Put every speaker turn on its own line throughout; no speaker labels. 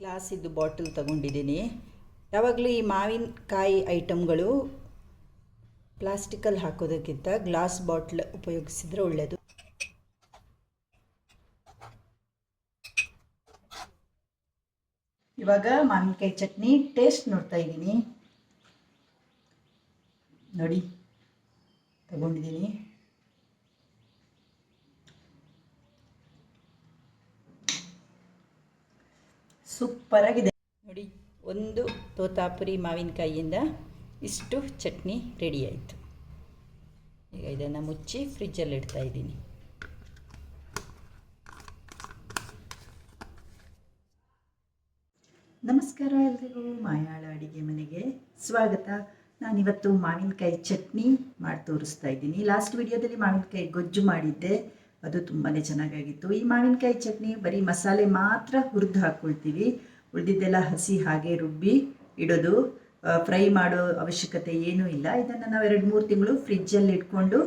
ಗ್ಲಾಸಿದ್ದು bottle ತಗೊಂಡಿದ್ದೀನಿ. ಯಾವಾಗಲೂ ಈ ಮಾವಿನಕಾಯಿ ಐಟಮ್ಗಳು ಪ್ಲಾಸ್ಟಿಕಲ್ಲಿ ಹಾಕೋದಕ್ಕಿಂತ ಗ್ಲಾಸ್ ಬಾಟ್ಲ್ ಉಪಯೋಗಿಸಿದ್ರೆ ಒಳ್ಳೆಯದು ಇವಾಗ ಮಾವಿನಕಾಯಿ ಚಟ್ನಿ ಟೇಸ್ಟ್ ನೋಡ್ತಾ ಇದ್ದೀನಿ. ನೋಡಿ, ತಗೊಂಡಿದ್ದೀನಿ. ಸೂಪರಾಗಿದೆ. ನೋಡಿ, ಒಂದು ತೋತಾಪುರಿ ಮಾವಿನಕಾಯಿಯಿಂದ ಇಷ್ಟು ಚಟ್ನಿ ರೆಡಿ ಆಯಿತು. ಈಗ ಇದನ್ನು ಮುಚ್ಚಿ ಫ್ರಿಜ್ಜಲ್ಲಿ ಇಡ್ತಾ ಇದ್ದೀನಿ. ನಮಸ್ಕಾರ ಎಲ್ರಿಗೂ, ಮಾಯಾಳ ಅಡಿಗೆ ಮನೆಗೆ ಸ್ವಾಗತ. ನಾನಿವತ್ತು ಮಾವಿನಕಾಯಿ ಚಟ್ನಿ ಮಾಡಿ ತೋರಿಸ್ತಾ ಇದ್ದೀನಿ ಲಾಸ್ಟ್ ವಿಡಿಯೋದಲ್ಲಿ ಮಾವಿನಕಾಯಿ ಗೊಜ್ಜು ಮಾಡಿದ್ದೆ. ಅದು ತುಂಬಾ ಚೆನ್ನಾಗಾಗಿತ್ತು. ಈ ಮಾವಿನಕಾಯಿ ಚಟ್ನಿ ಬರೀ ಮಸಾಲೆ ಮಾತ್ರ ಹುರಿದು ಹಾಕ್ಕೊಳ್ತೀವಿ ಉಳಿದಿದ್ದೆಲ್ಲ ಹಸಿ ಹಾಗೆ ರುಬ್ಬಿ ಇಡೋದು. ಫ್ರೈ ಮಾಡೋ ಅವಶ್ಯಕತೆ ಏನೂ ಇಲ್ಲ. ಇದನ್ನು ನಾವು ಎರಡು ಮೂರು ತಿಂಗಳು ಫ್ರಿಜ್ಜಲ್ಲಿ ಇಟ್ಕೊಂಡು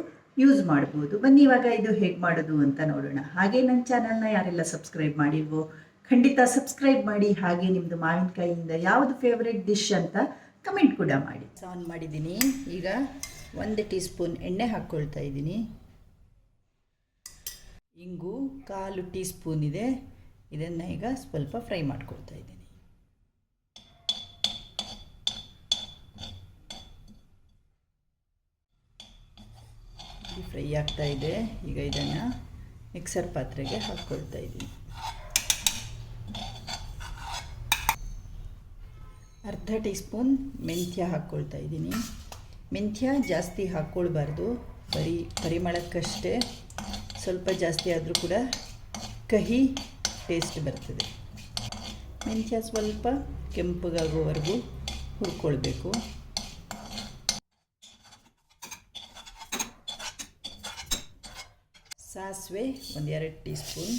ಯೂಸ್ ಮಾಡ್ಬೋದು. ಬನ್ನಿ ಇವಾಗ ಇದು ಹೇಗೆ ಮಾಡೋದು ಅಂತ ನೋಡೋಣ. ಹಾಗೆ ನನ್ನ ಚಾನಲ್ನ ಯಾರೆಲ್ಲ ಸಬ್ಸ್ಕ್ರೈಬ್ ಮಾಡಿಲ್ವೋ, ಖಂಡಿತ ಸಬ್ಸ್ಕ್ರೈಬ್ ಮಾಡಿ. ಹಾಗೆ ನಿಮ್ಮದು ಮಾವಿನಕಾಯಿಯಿಂದ ಯಾವುದು ಫೇವ್ರೆಟ್ ಡಿಶ್ ಅಂತ ಕಮೆಂಟ್ ಕೂಡ ಮಾಡಿ. ಆನ್ ಮಾಡಿದ್ದೀನಿ. ಈಗ ಒಂದು ಟೀ ಸ್ಪೂನ್ ಎಣ್ಣೆ ಹಾಕ್ಕೊಳ್ತಾ ಇದ್ದೀನಿ. ಇಂಗು ಕಾಲು ಟೀ ಸ್ಪೂನ್ ಇದೆ. ಇದನ್ನು ಈಗ ಸ್ವಲ್ಪ ಫ್ರೈ ಮಾಡ್ಕೊಳ್ತಾ ಇದ್ದೀನಿ. ಇದು ಫ್ರೈ ಆಗ್ತಾ ಇದೆ. ಈಗ ಇದನ್ನು ಮಿಕ್ಸರ್ ಪಾತ್ರೆಗೆ ಹಾಕ್ಕೊಳ್ತಾ ಇದ್ದೀನಿ. ಅರ್ಧ ಟೀ ಸ್ಪೂನ್ ಮೆಂತ್ಯ ಹಾಕ್ಕೊಳ್ತಾ ಇದ್ದೀನಿ. ಮೆಂತ್ಯ ಜಾಸ್ತಿ ಹಾಕ್ಕೊಳ್ಬಾರ್ದು ಬರೀ ಪರಿಮಳಕ್ಕಷ್ಟೇ. ಸ್ವಲ್ಪ ಜಾಸ್ತಿ ಆದರೂ ಕೂಡ ಕಹಿ ಟೇಸ್ಟ್ ಬರ್ತದೆ. ಮೆಂತ್ಯ ಸ್ವಲ್ಪ ಕೆಂಪಗಾಗೋವರೆಗೂ ಹುರ್ಕೊಳ್ಬೇಕು. ಸಾಸಿವೆ ಒಂದೆರಡು ಟೀ ಸ್ಪೂನ್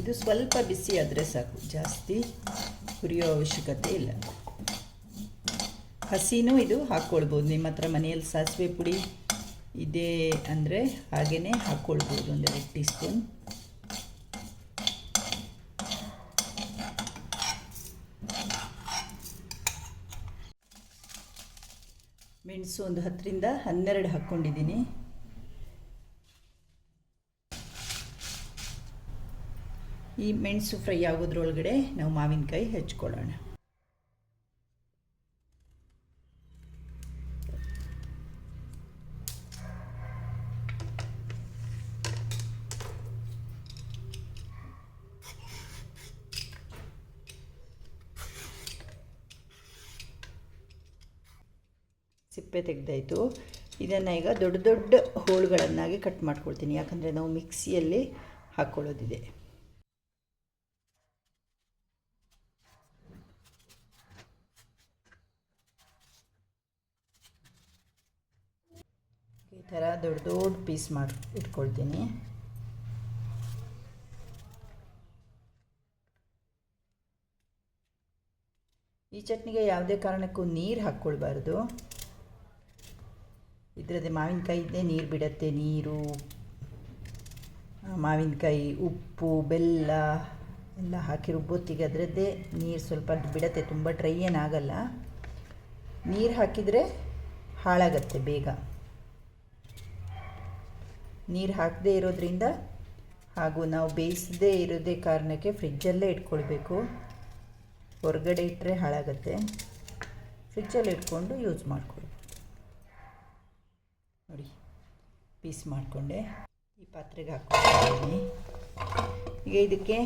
ಇದು ಸ್ವಲ್ಪ ಬಿಸಿ ಆದರೆ ಸಾಕು. ಜಾಸ್ತಿ ಹುರಿಯೋ ಅವಶ್ಯಕತೆ ಇಲ್ಲ. ಹಸಿನೂ ಇದು ಹಾಕ್ಕೊಳ್ಬೋದು. ನಿಮ್ಮ ಹತ್ರ ಮನೆಯಲ್ಲಿ ಸಾಸಿವೆ ಪುಡಿ ಇದೆ ಅಂದರೆ ಹಾಗೆಯೇ ಹಾಕ್ಕೊಳ್ಬೋದು. ಒಂದೆರಡು ಟೀ ಸ್ಪೂನ್ ಮೆಣಸು ಒಂದು ಹತ್ತರಿಂದ ಹನ್ನೆರಡು ಹಾಕ್ಕೊಂಡಿದ್ದೀನಿ. ಈ ಮೆಣಸು ಫ್ರೈ ಆಗೋದ್ರೊಳಗಡೆ ನಾವು ಮಾವಿನಕಾಯಿ ಹೆಚ್ಕೊಳ್ಳೋಣ. ಸಿಪ್ಪೆ ತೆಗೆದಾಯಿತು. ಇದನ್ನು ಈಗ ದೊಡ್ಡ ದೊಡ್ಡ ಹೋಳುಗಳನ್ನಾಗಿ ಕಟ್ ಮಾಡ್ಕೊಳ್ತೀನಿ. ಯಾಕಂದರೆ ನಾವು ಮಿಕ್ಸಿಯಲ್ಲಿ ಹಾಕ್ಕೊಳ್ಳೋದಿದೆ. ಈ ಥರ ದೊಡ್ಡ ದೊಡ್ಡ ಪೀಸ್ ಮಾಡಿ ಇಟ್ಕೊಳ್ತೀನಿ. ಈ ಚಟ್ನಿಗೆ ಯಾವುದೇ ಕಾರಣಕ್ಕೂ ನೀರು ಹಾಕ್ಕೊಳ್ಬಾರ್ದು. ಇದರದ್ದೇ ಮಾವಿನಕಾಯಿದ್ದೇ ನೀರು ಬಿಡತ್ತೆ, ನೀರು. ಮಾವಿನಕಾಯಿ ಉಪ್ಪು, ಬೆಲ್ಲ ಎಲ್ಲ ಹಾಕಿ ರುಬ್ಬೊತ್ತಿಗೆ ಅದರದ್ದೇ ನೀರು ಸ್ವಲ್ಪ ಬಿಡತ್ತೆ, ತುಂಬ ಡ್ರೈ ಏನಾಗಲ್ಲ. ನೀರು ಹಾಕಿದರೆ ಹಾಳಾಗತ್ತೆ ಬೇಗ. ನೀರು ಹಾಕದೇ ಇರೋದ್ರಿಂದ ಹಾಗೂ ನಾವು ಬೇಯಿಸದೇ ಇರೋದೇ ಕಾರಣಕ್ಕೆ ಫ್ರಿಜ್ಜಲ್ಲೇ ಇಟ್ಕೊಳ್ಬೇಕು. ಹೊರಗಡೆ ಇಟ್ಟರೆ ಹಾಳಾಗತ್ತೆ. ಫ್ರಿಜ್ಜಲ್ಲಿ ಇಟ್ಕೊಂಡು ಯೂಸ್ ಮಾಡ್ಕೊಳ್ಬೋದು ನೋಡಿ, ಪೀಸ್ ಮಾಡಿಕೊಂಡೆ. ಈ ಪಾತ್ರೆಗೆ ಹಾಕ್ಕೊಂಡಿದ್ದೀನಿ ಈಗ ಇದಕ್ಕೆ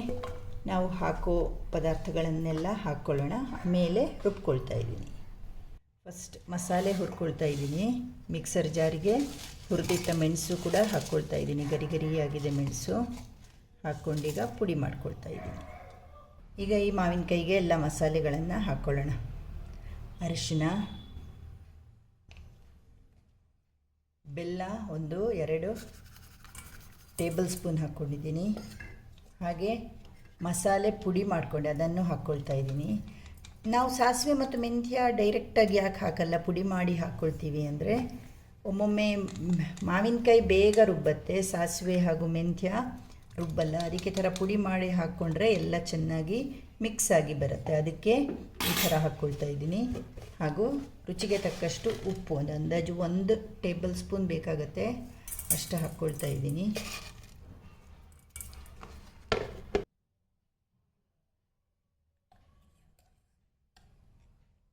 ನಾವು ಹಾಕೋ ಪದಾರ್ಥಗಳನ್ನೆಲ್ಲ ಹಾಕ್ಕೊಳ್ಳೋಣ. ಆಮೇಲೆ ರುಬ್ಕೊಳ್ತಾ ಇದ್ದೀನಿ. ಫಸ್ಟ್ ಮಸಾಲೆ ಹುರ್ಕೊಳ್ತಾ ಇದ್ದೀನಿ. ಮಿಕ್ಸರ್ ಜಾರಿಗೆ ಹುರಿದಿಟ್ಟ ಮೆಣಸು ಕೂಡ ಹಾಕ್ಕೊಳ್ತಾ ಇದ್ದೀನಿ. ಗರಿ ಗರಿಯಾಗಿದೆ ಮೆಣಸು. ಹಾಕ್ಕೊಂಡೀಗ ಪುಡಿ ಮಾಡ್ಕೊಳ್ತಾ ಇದ್ದೀನಿ. ಈಗ ಈ ಮಾವಿನಕಾಯಿಗೆ ಎಲ್ಲ ಮಸಾಲೆಗಳನ್ನು ಹಾಕ್ಕೊಳ್ಳೋಣ. ಅರಿಶಿನ ಬೆಲ್ಲ ಒಂದು ಎರಡು ಟೇಬಲ್ ಸ್ಪೂನ್ ಹಾಕ್ಕೊಂಡಿದ್ದೀನಿ. ಹಾಗೆ ಮಸಾಲೆ ಪುಡಿ ಮಾಡಿಕೊಂಡೆ ಅದನ್ನು ಹಾಕ್ಕೊಳ್ತಾ ಇದ್ದೀನಿ. ನಾವು ಸಾಸಿವೆ ಮತ್ತು ಮೆಂತ್ಯ ಡೈರೆಕ್ಟಾಗಿ ಯಾಕೆ ಹಾಕಲ್ಲ, ಪುಡಿ ಮಾಡಿ ಹಾಕ್ಕೊಳ್ತೀವಿ ಅಂದರೆ ಒಮ್ಮೊಮ್ಮೆ ಮಾವಿನಕಾಯಿ ಬೇಗ ರುಬ್ಬತ್ತೆ, ಸಾಸಿವೆ ಹಾಗೂ ಮೆಂತ್ಯ ರುಬ್ಬಲ್ಲ. ಅದಕ್ಕೆ ಥರ ಪುಡಿ ಮಾಡಿ ಹಾಕ್ಕೊಂಡ್ರೆ ಎಲ್ಲ ಚೆನ್ನಾಗಿ ಮಿಕ್ಸ್ ಆಗಿ ಬರುತ್ತೆ. ಅದಕ್ಕೆ ಈ ಥರ ಹಾಕ್ಕೊಳ್ತಾ ಇದ್ದೀನಿ. ಹಾಗೂ ರುಚಿಗೆ ತಕ್ಕಷ್ಟು ಉಪ್ಪು, ಒಂದು ಅಂದಾಜು ಒಂದು ಟೇಬಲ್ ಸ್ಪೂನ್ ಬೇಕಾಗತ್ತೆ. ಅಷ್ಟು ಹಾಕ್ಕೊಳ್ತಾ ಇದ್ದೀನಿ.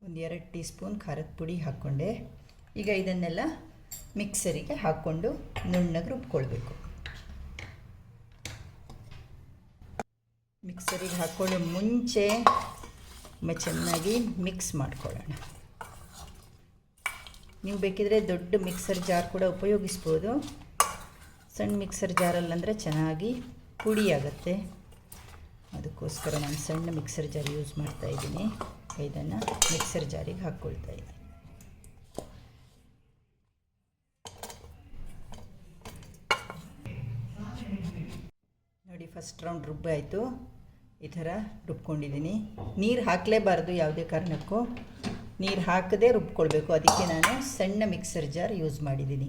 ಒಂದು ಎರಡು ಟೀ ಸ್ಪೂನ್ ಖಾರದ ಪುಡಿ ಹಾಕ್ಕೊಂಡೆ. ಈಗ ಇದನ್ನೆಲ್ಲ ಮಿಕ್ಸರಿಗೆ ಹಾಕ್ಕೊಂಡು ನುಣ್ಣಗೆ ರುಬ್ಕೊಳ್ಬೇಕು. ಮಿಕ್ಸರಿಗೆ ಹಾಕ್ಕೊಳ್ಳೋ ಮುಂಚೆ ಒಮ್ಮೆ ಚೆನ್ನಾಗಿ ಮಿಕ್ಸ್ ಮಾಡ್ಕೊಳ್ಳೋಣ. ನೀವು ಬೇಕಿದ್ರೆ ದೊಡ್ಡ ಮಿಕ್ಸರ್ ಜಾರ್ ಕೂಡ ಉಪಯೋಗಿಸ್ಬೋದು. ಸಣ್ಣ ಮಿಕ್ಸರ್ ಜಾರಲ್ಲಂದರೆ ಚೆನ್ನಾಗಿ ಪುಡಿ ಆಗುತ್ತೆ. ಅದಕ್ಕೋಸ್ಕರ ನಾನು ಸಣ್ಣ ಮಿಕ್ಸರ್ ಜಾರ್ ಯೂಸ್ ಮಾಡ್ತಾ ಇದ್ದೀನಿ. ಇದನ್ನು ಮಿಕ್ಸರ್ ಜಾರಿಗೆ ಹಾಕ್ಕೊಳ್ತಾ ಇದ್ದೀನಿ. ನೋಡಿ ಫಸ್ಟ್ ರೌಂಡ್ ರುಬ್ಬಾಯಿತು ಈ ಥರ ರುಬ್ಕೊಂಡಿದ್ದೀನಿ. ನೀರು ಹಾಕಲೇಬಾರ್ದು ಯಾವುದೇ ಕಾರಣಕ್ಕೂ. ನೀರು ಹಾಕದೇ ರುಬ್ಕೊಳ್ಬೇಕು. ಅದಕ್ಕೆ ನಾನು ಸಣ್ಣ ಮಿಕ್ಸರ್ ಜಾರ್ ಯೂಸ್ ಮಾಡಿದ್ದೀನಿ.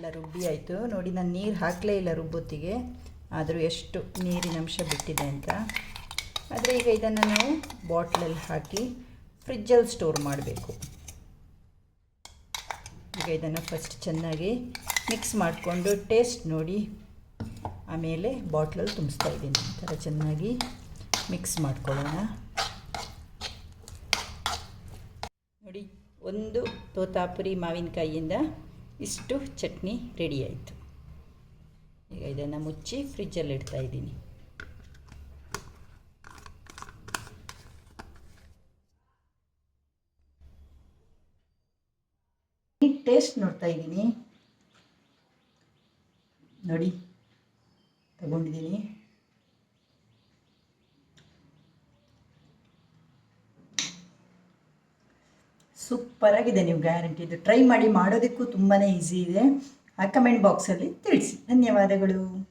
ಎಲ್ಲ ರುಬ್ಬಿ ಆಯಿತು. ನೋಡಿ, ನಾನು ನೀರು ಹಾಕಲೇ ಇಲ್ಲ ರುಬ್ಬೊತ್ತಿಗೆ. ಆದರೂ ಎಷ್ಟು ನೀರಿನ ಅಂಶ ಬಿಟ್ಟಿದೆ ಅಂತ. ಆದರೆ ಈಗ ಇದನ್ನು ನಾವು ಬಾಟ್ಲಲ್ಲಿ ಹಾಕಿ ಫ್ರಿಜ್ಜಲ್ಲಿ ಸ್ಟೋರ್ ಮಾಡಬೇಕು. ಈಗ ಇದನ್ನು ಫಸ್ಟ್ ಚೆನ್ನಾಗಿ ಮಿಕ್ಸ್ ಮಾಡಿಕೊಂಡು ಟೇಸ್ಟ್ ನೋಡಿ ಆಮೇಲೆ ಬಾಟ್ಲಲ್ಲಿ ತುಂಬಿಸ್ತಾ ಇದ್ದೀನಿ. ಈ ಥರ ಚೆನ್ನಾಗಿ ಮಿಕ್ಸ್ ಮಾಡ್ಕೊಳ್ಳೋಣ. ನೋಡಿ, ಒಂದು ತೋತಾಪುರಿ ಮಾವಿನಕಾಯಿಯಿಂದ ಇಷ್ಟು ಚಟ್ನಿ ರೆಡಿ ಆಯಿತು. ಈಗ ಇದನ್ನು ಮುಚ್ಚಿ ಫ್ರಿಜ್ಜಲ್ಲಿ ಇಡ್ತಾ ಇದ್ದೀನಿ. ಟೇಸ್ಟ್ ನೋಡ್ತಾ ಇದ್ದೀನಿ. ನೋಡಿ, ತಗೊಂಡಿದ್ದೀನಿ. ಸೂಪರಾಗಿದೆ ನೀವು ಗ್ಯಾರಂಟಿ ಇದು ಟ್ರೈ ಮಾಡಿ ಮಾಡೋದಕ್ಕೂ ತುಂಬಾ ಈಸಿ ಇದೆ. ಆ ಕಮೆಂಟ್ ಬಾಕ್ಸಲ್ಲಿ ತಿಳಿಸಿ. ಧನ್ಯವಾದಗಳು.